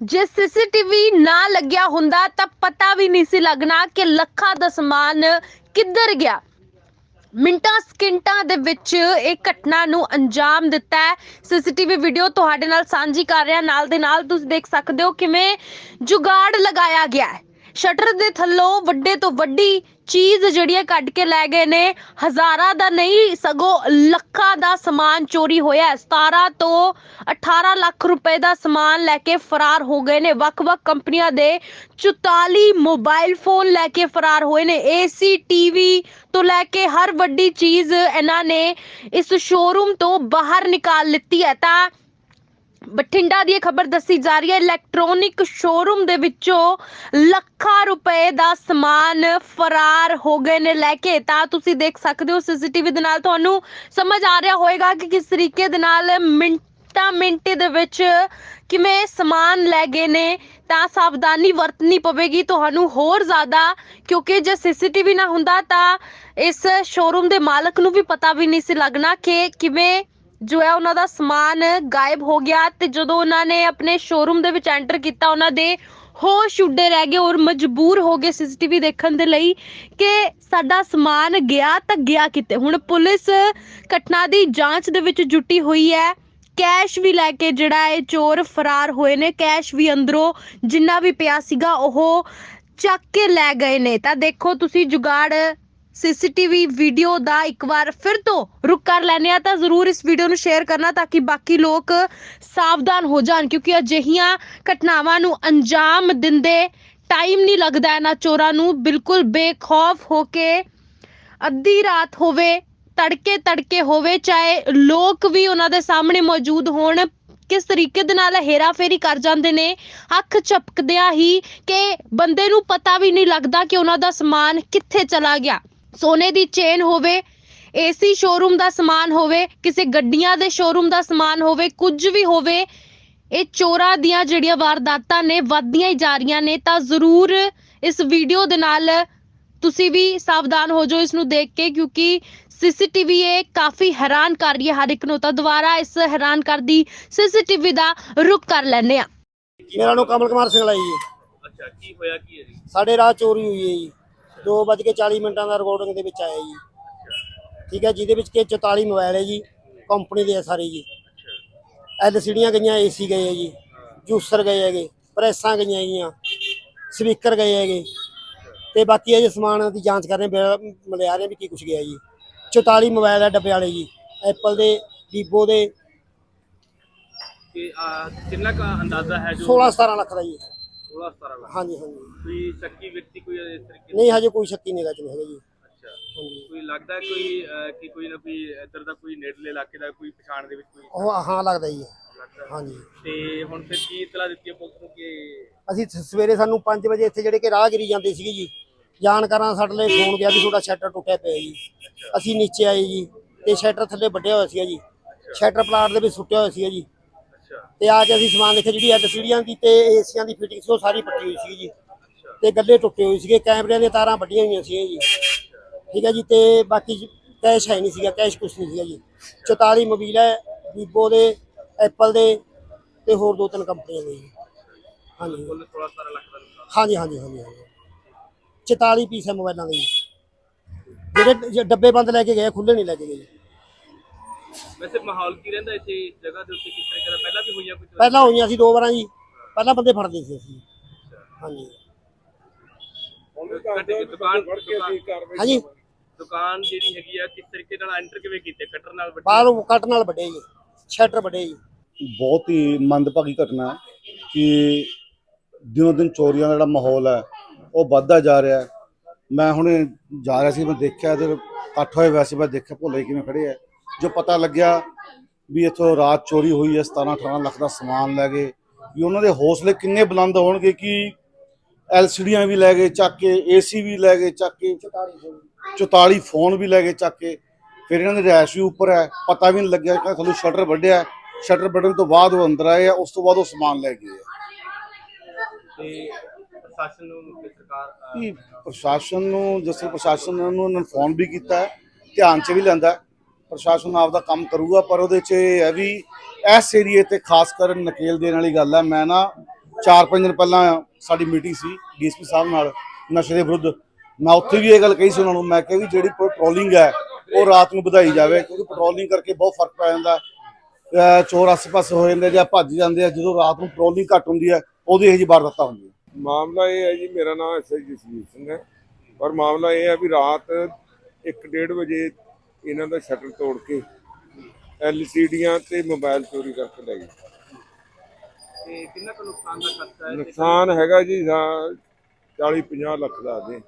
ਜੇ ਸੀਸੀਟੀਵੀ ਨਾ ਲੱਗਿਆ ਹੁੰਦਾ ਤਾਂ ਪਤਾ ਵੀ ਨਹੀਂ ਸੀ ਲੱਗਣਾ ਕਿ ਲੱਖਾਂ ਦਾ ਸਮਾਨ ਕਿੱਧਰ ਗਿਆ। ਮਿੰਟਾਂ ਸਕਿੰਟਾਂ ਦੇ ਵਿੱਚ ਇਹ ਘਟਨਾ ਨੂੰ ਅੰਜਾਮ ਦਿੱਤਾ ਹੈ। ਸੀਸੀਟੀਵੀ ਵੀਡੀਓ ਤੁਹਾਡੇ ਨਾਲ ਸਾਂਝੀ ਕਰ ਰਿਹਾ। ਨਾਲ ਦੇ ਨਾਲ ਤੁਸੀਂ ਦੇਖ ਸਕਦੇ ਹੋ ਕਿਵੇਂ ਜੁਗਾੜ ਲਗਾਇਆ ਗਿਆ ਹੈ। ਸ਼ਟਰ ਦੇ ਥੱਲੋਂ ਵੱਡੇ ਤੋਂ ਵੱਡੀ ਚੀਜ਼ ਜਿਹੜੀ ਹੈ ਕੱਢ ਕੇ ਲੈ ਗਏ ਨੇ, ਹਜ਼ਾਰਾਂ ਦਾ ਨਹੀਂ, ਸਗੋਂ ਲੱਖਾਂ ਦਾ ਸਮਾਨ ਚੋਰੀ ਹੋਇਆ ਹੈ। 17 ਤੋਂ 18 ਲੱਖ ਰੁਪਏ ਦਾ ਸਮਾਨ ਲੈ ਕੇ ਫਰਾਰ ਹੋ ਗਏ ਨੇ। ਵੱਖ-ਵੱਖ ਕੰਪਨੀਆਂ ਦੇ 44 ਮੋਬਾਈਲ ਫੋਨ ਲੈ ਕੇ ਫਰਾਰ ਹੋਏ ਨੇ। ਏਸੀ ਟੀਵੀ ਤੋਂ ਲੈ ਕੇ ਹਰ ਵੱਡੀ ਚੀਜ਼ ਇਹਨਾਂ ਨੇ ਇਸ ਸ਼ੋਰੂਮ ਤੋਂ ਬਾਹਰ ਨਿਕਾਲ ਲਿੱਤੀ ਹੈ। ਤਾਂ ਬਠਿੰਡਾ ਦੀ ਇਹ ਖਬਰ ਦੱਸੀ ਜਾ ਰਹੀ ਹੈ ਇਲੈਕਟ੍ਰੋਨਿਕ ਸ਼ੋਰੂਮ ਦੇ ਵਿੱਚੋਂ ਲੱਖਾਂ ਰੁਪਏ ਦਾ ਸਮਾਨ ਫਰਾਰ ਹੋ ਗਏ ਨੇ ਲੈ ਕੇ। ਤਾਂ ਤੁਸੀਂ ਦੇਖ ਸਕਦੇ ਹੋ ਸੀਸੀਟੀਵੀ ਦੇ ਨਾਲ ਤੁਹਾਨੂੰ ਸਮਝ ਆ ਰਿਹਾ ਹੋਵੇਗਾ ਕਿ ਕਿਸ ਤਰੀਕੇ ਦੇ ਨਾਲ ਮਿੰਟਾਂ ਮਿੰਟ ਦੇ ਵਿੱਚ ਕਿਵੇਂ ਸਮਾਨ ਲੈ ਗਏ ਨੇ। ਤਾਂ ਸਾਵਧਾਨੀ ਵਰਤਣੀ ਪਵੇਗੀ ਤੁਹਾਨੂੰ ਹੋਰ ਜ਼ਿਆਦਾ, ਕਿਉਂਕਿ ਜੇ ਸੀਸੀਟੀਵੀ ਨਾ ਹੁੰਦਾ ਤਾਂ ਇਸ ਸ਼ੋਰੂਮ ਦੇ ਮਾਲਕ ਨੂੰ ਵੀ ਪਤਾ ਵੀ ਨਹੀਂ ਸੀ ਲੱਗਣਾ ਕਿ ਕਿਵੇਂ ਜੋ ਹੈ ਉਹਨਾਂ ਦਾ ਸਮਾਨ ਗਾਇਬ ਹੋ ਗਿਆ ਤੇ ਜਦੋਂ ਉਹਨਾਂ ਨੇ ਆਪਣੇ ਸ਼ੋਰੂਮ ਦੇ ਵਿੱਚ ਐਂਟਰ ਕੀਤਾ, ਉਹਨਾਂ ਦੇ ਹੋਸ਼ ਉੱਡੇ ਰਹਿ ਗਏ ਔਰ ਮਜਬੂਰ ਹੋ ਗਏ ਸੀਸੀਟੀਵੀ ਦੇਖਣ ਦੇ ਲਈ ਕਿ ਸਾਡਾ ਸਮਾਨ ਗਿਆ ਤਾਂ ਗਿਆ ਕਿਤੇ। ਹੁਣ ਪੁਲਿਸ ਘਟਨਾ ਦੀ ਜਾਂਚ ਦੇ ਵਿੱਚ ਜੁਟੀ ਹੋਈ ਹੈ। ਕੈਸ਼ ਵੀ ਲੈ ਕੇ ਜਿਹੜਾ ਇਹ ਚੋਰ ਫਰਾਰ ਹੋਏ ਨੇ। ਕੈਸ਼ ਵੀ ਅੰਦਰੋਂ ਜਿੰਨਾ ਵੀ ਪਿਆ ਸੀਗਾ, ਉਹ ਚੱਕ ਕੇ ਲੈ ਗਏ ਨੇ। ਤਾਂ ਦੇਖੋ ਤੁਸੀਂ ਜੁਗਾੜ ਸੀਸੀਟੀਵੀ ਵੀਡੀਓ ਦਾ ਇੱਕ ਵਾਰ ਫਿਰ ਤੋਂ ਰੁਕ ਕਰ ਲੈਣੇ ਆ ਤਾਂ ਜ਼ਰੂਰ ਇਸ ਵੀਡੀਓ ਨੂੰ ਸ਼ੇਅਰ ਕਰਨਾ ਤਾਂ ਕਿ ਬਾਕੀ ਲੋਕ ਸਾਵਧਾਨ ਹੋ ਜਾਣ ਕਿਉਂਕਿ ਅਜਿਹੀਆਂ ਘਟਨਾਵਾਂ ਨੂੰ ਅੰਜਾਮ ਦਿੰਦੇ ਟਾਈਮ ਨਹੀਂ ਲੱਗਦਾ ਇਹਨਾਂ ਚੋਰਾਂ ਨੂੰ। ਬਿਲਕੁਲ ਬੇਖੌਫ ਹੋ ਕੇ ਅੱਧੀ ਰਾਤ ਹੋਵੇ, ਤੜਕੇ ਤੜਕੇ ਹੋਵੇ, ਚਾਹੇ ਲੋਕ ਵੀ ਉਹਨਾਂ ਦੇ ਸਾਹਮਣੇ ਮੌਜੂਦ ਹੋਣ, ਕਿਸ ਤਰੀਕੇ ਦੇ ਨਾਲ ਹੇਰਾਫੇਰੀ ਕਰ ਜਾਂਦੇ ਨੇ, ਅੱਖ ਝਪਕਦਿਆਂ ਹੀ ਕਿ ਬੰਦੇ ਨੂੰ ਪਤਾ ਵੀ ਨਹੀਂ ਲੱਗਦਾ ਕਿ ਉਹਨਾਂ ਦਾ ਸਮਾਨ ਕਿੱਥੇ ਚਲਾ ਗਿਆ। ਸੋਨੇ ਦੀ ਚੇਨ ਹੋਵੇ ਏਸੀ ਸ਼ੋਰੂਮ ਦਾ ਸਮਾਨ ਹੋਵੇ ਕਿਸੇ ਗੱਡੀਆਂ ਦੇ ਸ਼ੋਰੂਮ ਦਾ ਸਮਾਨ ਹੋਵੇ ਕੁਝ ਵੀ ਹੋਵੇ ਇਹ ਚੋਰਾਂ ਦੀਆਂ ਜਿਹੜੀਆਂ ਵਾਰਦਾਤਾਂ ਨੇ ਵੱਧਦੀਆਂ ਹੀ ਜਾ ਰਹੀਆਂ ਨੇ ਤਾਂ ਜ਼ਰੂਰ ਇਸ ਵੀਡੀਓ ਦੇ ਨਾਲ ਤੁਸੀਂ ਵੀ ਸਾਵਧਾਨ ਹੋ ਜਾਓ ਇਸ ਨੂੰ ਦੇਖ ਕੇ ਕਿਉਂਕਿ ਸੀਸੀਟੀਵੀ ਇਹ ਕਾਫੀ ਹੈਰਾਨ ਕਰ ਰਹੀ ਹੈ ਹਰ ਇੱਕ ਨੂੰ ਤਾਂ ਦੁਬਾਰਾ ਇਸ ਹੈਰਾਨ ਕਰਦੀ ਸੀਸੀਟੀਵੀ ਦਾ ਰੁਕ ਕਰ ਲੈਂਦੇ ਆ ਮੇਰਾ ਨਾਮ ਕਮਲ ਕੁਮਾਰ ਸਿੰਘ ਲਾਈ ਜੀ। ਅੱਛਾ ਕੀ ਹੋਇਆ ਕੀ ਹੈ ਜੀ? ਸਾਡੇ ਰਾਤ ਚੋਰੀ ਹੋਈ ਹੈ ਜੀ। 2:40 ਮਿੰਟਾਂ ਦਾ ਰਿਕਾਰਡਿੰਗ ਦੇ ਵਿੱਚ ਆਇਆ ਜੀ। ਠੀਕ ਹੈ ਜਿਹਦੇ ਵਿੱਚ ਕਿ 44 ਮੋਬਾਈਲ ਹੈ ਜੀ ਕੰਪਨੀ ਦੇ ਆ ਸਾਰੇ ਜੀ। ਐਲਸੀਡੀਆਂ ਗਈਆਂ ਏਸੀ ਗਏ ਹੈ ਜੀ। ਜੂਸਰ ਗਏ ਹੈਗੇ ਪ੍ਰੈਸਾਂ ਗਈਆਂ ਹੈਗੀਆਂ ਸਪੀਕਰ ਗਏ ਹੈਗੇ। ਤੇ ਬਾਕੀ ਇਹ ਸਮਾਨ ਦੀ ਜਾਂਚ ਕਰ ਰਹੇ ਮਿਲਿਆ ਰਹੇ ਵੀ ਕੀ ਕੁਝ ਗਿਆ ਜੀ। 44 ਮੋਬਾਈਲ ਹੈ ਡੱਬੇ ਵਾਲੇ ਜੀ ਐਪਲ ਦੇ ਵੀਵੋ ਦੇ। ਕਿ ਕਿੰਨਾ ਕਾ ਅੰਦਾਜ਼ਾ ਹੈ ਜੋ 16 17 ਲੱਖ ਦਾ ਜੀ। 16 17 ਲੱਖ। ਹਾਂਜੀ ਹਾਂਜੀ। ਕੋਈ ਸ਼ੱਕੀ ਵਿਅਕਤੀ ਕੋਈ ਇਸ ਤਰੀਕੇ ਨਹੀਂ ਹਜੇ ਕੋਈ ਸ਼ੱਕੀ ਨਹੀਂ ਚ ਨਹੀਂ ਹੈਗਾ ਜੀ। ਅੱਛਾ। ਹਾਂਜੀ। ਕੋਈ ਲੱਗਦਾ ਹੈ ਕੋਈ ਅਹ, ਕਿ ਕੋਈ ਨਾ ਕੋਈ ਇੱਧਰ ਦਾ ਕੋਈ ਨੇੜਲੇ ਇਲਾਕੇ ਦਾ ਕੋਈ ਪਛਾਣ ਦੇ ਵਿੱਚ ਕੋਈ? ਉਹ ਹਾਂ ਲੱਗਦਾ ਜੀ। ਲੱਗਦਾ? ਹਾਂਜੀ। ਤੇ ਹੁਣ ਫਿਰ ਕੀ ਇਤਲਾ ਦਿੱਤੀ ਹੈ ਪੁਲਿਸ ਨੂੰ ਕਿ ਅਸੀਂ ਸ- ਸਵੇਰੇ ਸਾਨੂੰ 5 ਵਜੇ ਇੱਥੇ ਜਿਹੜੇ ਕਿ ਰਾਹਗੀਰੀ ਜਾਂਦੇ ਸੀਗੇ ਜੀ ਜਾਣਕਾਰਾਂ ਸਾਡੇ ਲਈ ਫੋਨ ਗਿਆ ਵੀ ਤੁਹਾਡਾ ਸ਼ਟਰ ਟੁੱਟਿਆ ਪਿਆ ਜੀ। ਅਸੀਂ ਨੀਚੇ ਆਏ ਜੀ ਤੇ ਸ਼ਟਰ ਥੱਲੇ ਵੱਢਿਆ ਹੋਇਆ ਸੀਗਾ ਜੀ। ਸ਼ਟਰ ਪਲਾਟ ਦੇ ਵਿੱਚ ਸੁੱਟਿਆ ਹੋਇਆ ਸੀਗਾ ਜੀ। ਤੇ ਆ ਕੇ ਅਸੀਂ ਸਮਾਨ ਦੇਖਿਆ ਜਿਹੜੀ ਐਲਸੀਡੀਆਂ ਦੀ ਤੇ ਏਸੀਆਂ ਦੀ ਫਿਟਿੰਗ ਸੀ ਉਹ ਸਾਰੀ ਪੱਟੀ ਹੋਈ ਸੀ ਜੀ। ਤੇ ਗੱਲੇ ਟੁੱਟੇ ਹੋਏ ਸੀਗੇ ਕੈਮਰਿਆਂ ਦੀਆਂ ਤਾਰਾਂ ਵੱਡੀਆਂ ਹੋਈਆਂ ਸੀਗੀਆਂ ਜੀ। ਠੀਕ ਹੈ ਜੀ ਤੇ ਬਾਕੀ ਕੈਸ਼ ਹੈ ਨਹੀਂ ਸੀਗਾ ਕੈਸ਼ ਕੁਛ ਨਹੀਂ ਸੀਗਾ ਜੀ। 44 ਮੋਬਾਈਲ ਹੈ ਵੀਵੋ ਦੇ ਐਪਲ ਦੇ ਤੇ ਹੋਰ ਦੋ ਤਿੰਨ ਕੰਪਨੀਆਂ ਦੇ ਜੀ। ਹਾਂਜੀ। ਕੁੱਲ 16 17 ਲੱਖ ਦਾ ਨੁਕਸਾਨ। ਹਾਂਜੀ ਹਾਂਜੀ ਹਾਂਜੀ ਹਾਂਜੀ। 44 ਪੀਸ ਹੈ ਮੋਬਾਈਲਾਂ ਦੇ ਜੀ। ਜਿਹੜੇ ਜ- ਡੱਬੇ ਬੰਦ ਲੈ ਕੇ ਗਏ ਖੁੱਲੇ ਨਹੀਂ ਲੈ ਕੇ ਗਏ। ਜੀ। ਵੈਸੇ ਮਾਹੌਲ ਕੀ ਰਹਿੰਦਾ ਇੱਥੇ ਇਸ ਜਗ੍ਹਾ ਦੇ ਉੱਤੇ ਕਿਸ ਤਰੀਕੇ ਦਾ ਪਹਿਲਾਂ ਵੀ ਹੋਈਆਂ ਕੁਝ ਪਹਿਲਾਂ ਹੋਈਆਂ ਸੀ ਦੋ ਵਾਰਾਂ ਜੀ। ਪਹਿਲਾਂ ਬੰਦੇ ਫੜਦੇ ਸੀ ਅਸੀਂ। ਹਾਂਜੀ। ਦੁਕਾਨ ਦੁਕਾਨ- ਹਾਂਜੀ। ਦੁਕਾਨ ਜਿਹੜੀ ਹੈਗੀ ਆ ਕਿਸ ਤਰੀਕੇ ਨਾਲ ਐਂਟਰ ਕਿਵੇਂ ਕੀਤੇ? ਕਟਰ ਨਾਲ ਵੱਡੀ? ਬਾਹਰੋਂ ਕੱਟ ਨਾਲ ਵੱਡੇ ਜੀ। ਸ਼ਟਰ ਵੱਡੇ ਜੀ। ਬਹੁਤ ਹੀ ਮੰਦਭਾਗੀ ਘਟਨਾ ਹੈ ਕਿ ਦਿਨੋਂ ਦਿਨ ਚੋਰੀਆਂ ਦਾ ਜਿਹੜਾ ਮਾਹੌਲ ਹੈ ਉਹ ਵੱਧਦਾ ਜਾ ਰਿਹਾ ਹੈ। ਮੈਂ ਹੁਣੇ ਜਾ ਰਿਹਾ ਸੀ ਮੈਂ ਦੇਖਿਆ ਤੇ ਇਕੱਠ ਹੋਏ ਵੈਸੇ ਮੈਂ ਦੇਖਿਆ ਭੁੱਲੇ ਕਿਵੇਂ ਖੜੇ ਆ। ਜੋ ਪਤਾ ਲੱਗਿਆ ਵੀ ਇੱਥੋਂ ਰਾਤ ਚੋਰੀ ਹੋਈ ਹੈ 17 18 ਲੱਖ ਦਾ ਸਮਾਨ ਲੈ ਗਏ। ਵੀ ਉਹਨਾਂ ਦੇ ਹੌਸਲੇ ਕਿੰਨੇ ਬੁਲੰਦ ਹੋਣਗੇ ਕਿ ਐਲਸੀਡੀਆਂ ਵੀ ਲੈ ਗਏ ਚੱਕ ਕੇ ਏਸੀ ਵੀ ਲੈ ਗਏ ਚੱਕ ਕੇ 44 ਫੋਨ ਵੀ ਲੈ ਗਏ ਚੱਕ ਕੇ। ਫਿਰ ਇਹਨਾਂ ਦੇ ਰੈਸ਼ ਵੀ ਉੱਪਰ ਹੈ ਪਤਾ ਵੀ ਨਹੀਂ ਲੱਗਿਆ ਕਿ ਤੁਹਾਨੂੰ ਸ਼ਟਰ ਵੱਢਿਆ ਸ਼ਟਰ ਵੱਢਣ ਤੋਂ ਬਾਅਦ ਉਹ ਅੰਦਰ ਆਏ ਆ ਉਸ ਤੋਂ ਬਾਅਦ ਉਹ ਸਮਾਨ ਲੈ ਗਏ ਤੇ ਪ੍ਰਸ਼ਾਸਨ ਨੂੰ ਸਰਕਾਰ ਪ੍ਰਸ਼ਾਸਨ ਨੂੰ ਜਿਸ ਪ੍ਰਸ਼ਾਸਨ ਨੂੰ ਉਹਨਾਂ ਫੋਨ ਵੀ ਕੀਤਾ ਧਿਆਨ 'ਚ ਵੀ ਲੈਂਦਾ ਹੈ। ਪ੍ਰਸ਼ਾਸਨ ਆਪਦਾ ਕੰਮ ਕਰੂਗਾ, ਪਰ ਉਹਦੇ 'ਚ ਇਹ ਹੈ ਵੀ ਇਸ ਏਰੀਏ ਤੇ ਖਾਸ ਕਰ ਨਕੇਲ ਦੇਣ ਵਾਲੀ ਗੱਲ ਹੈ। ਮੈਂ ਨਾ 4-5 ਦਿਨ ਪਹਿਲਾਂ ਸਾਡੀ ਮੀਟਿੰਗ ਸੀ ਡੀਐਸਪੀ ਸਾਹਿਬ ਨਾਲ, ਨਸ਼ੇ ਦੇ ਵਿਰੁੱਧ। ਮੈਂ ਉੱਥੇ ਵੀ ਇਹ ਗੱਲ ਕਹੀ ਸੀ ਉਹਨਾਂ ਨੂੰ, ਮੈਂ ਕਿਹਾ ਵੀ ਜਿਹੜੀ ਪੈਟਰੋਲਿੰਗ ਹੈ, ਉਹ ਰਾਤ ਨੂੰ ਵਧਾਈ ਜਾਵੇ, ਕਿਉਂਕਿ ਪੈਟਰੋਲਿੰਗ ਕਰਕੇ ਬਹੁਤ ਫ਼ਰਕ ਪੈ ਜਾਂਦਾ। ਚੋਰ ਆਸ-ਪਾਸ ਹੋ ਜਾਂਦੇ ਜਾਂ ਭੱਜ ਜਾਂਦੇ ਆ, ਜਦੋਂ ਰਾਤ ਨੂੰ ਪੈਟਰੋਲਿੰਗ ਘੱਟ ਹੁੰਦੀ ਹੈ, ਉਹਦੀ ਇਹ ਜੀ ਵਾਰਦਾਤਾਂ ਹੁੰਦੀਆਂ। ਮਾਮਲਾ ਇਹ ਹੈ ਜੀ, ਮੇਰਾ ਨਾਮ ਐਸਆਈ ਜਸਵੀਰ ਸਿੰਘ ਹੈ। ਪਰ ਮਾਮਲਾ ਇਹ ਹੈ ਵੀ ਰਾਤ 1:30 ਵਜੇ ਇਹਨਾਂ ਦਾ ਸ਼ਟਰ ਤੋੜ ਕੇ ਐਲਸੀਡੀਆਂ ਤੇ ਮੋਬਾਈਲ ਚੋਰੀ ਕਰਕੇ ਲੈ ਗਏ। ਤੇ ਕਿੰਨਾ ਕੁ ਨੁਕਸਾਨ ਦਾ ਖਰਚਾ ਹੈ? ਤੇ ਨੁਕਸਾਨ ਹੈਗਾ ਜੀ 40 50 ਲੱਖ ਦਾ ਦੇ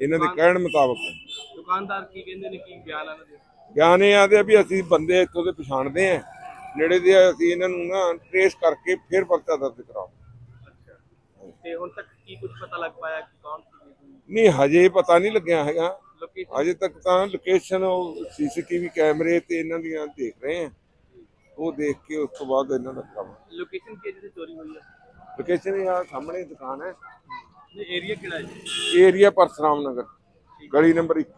ਇਹਨਾਂ ਦੇ ਕਹਿਣ ਮੁਤਾਬਕ ਦੁਕਾਨਦਾਰ ਕੀ ਕਹਿੰਦੇ ਨੇ ਕੀ ਬਿਆਨ ਇਹਨਾਂ ਦੇ ਗਿਆਨ ਇਹ ਆਦੇ ਵੀ ਅਸੀਂ ਬੰਦੇ ਇੱਥੋਂ ਦੇ ਪਛਾਣਦੇ ਆ ਨੇੜੇ ਦੇ ਆ, ਅਸੀਂ ਇਹਨਾਂ ਨੂੰ ਨਾ ਟ੍ਰੇਸ ਕਰਕੇ ਫਿਰ ਪਰਚਾ ਦਰਜ ਕਰਾਓ ਤੇ ਹੁਣ ਤੱਕ ਕੀ ਕੁਝ ਪਤਾ ਲੱਗ ਪਾਇਆ ਕਿ ਕੌਣ ਸੀ? ਨਹੀਂ ਹਜੇ ਪਤਾ ਨਹੀਂ ਲੱਗਿਆ ਹੈਗਾ। ਅਜੇ ਤੱਕ ਤਾਂ ਲੋਕੇਸ਼ਨ ਉਹ ਸੀਸੀਟੀਵੀ ਕੈਮਰੇ ਤੇ ਇਹਨਾਂ ਦੀਆਂ ਦੇਖ ਰਹੇ ਆ ਉਹ ਦੇਖ ਕੇ ਉਸ ਤੋਂ ਬਾਅਦ ਇਹਨਾਂ ਦਾ ਕੰਮ। ਲੋਕੇਸ਼ਨ ਕੀ ਜਿੱਥੇ ਚੋਰੀ ਹੋਈ ਹੈ ਲੋਕੇਸ਼ਨ ਇਹ ਆ ਸਾਹਮਣੇ ਦੁਕਾਨ ਹੈ। ਇਹ ਏਰੀਆ ਕਿਹੜਾ ਹੈ? ਏਰੀਆ ਪਰਸਰਾਮ ਨਗਰ। ਗਲੀ ਨੰਬਰ 21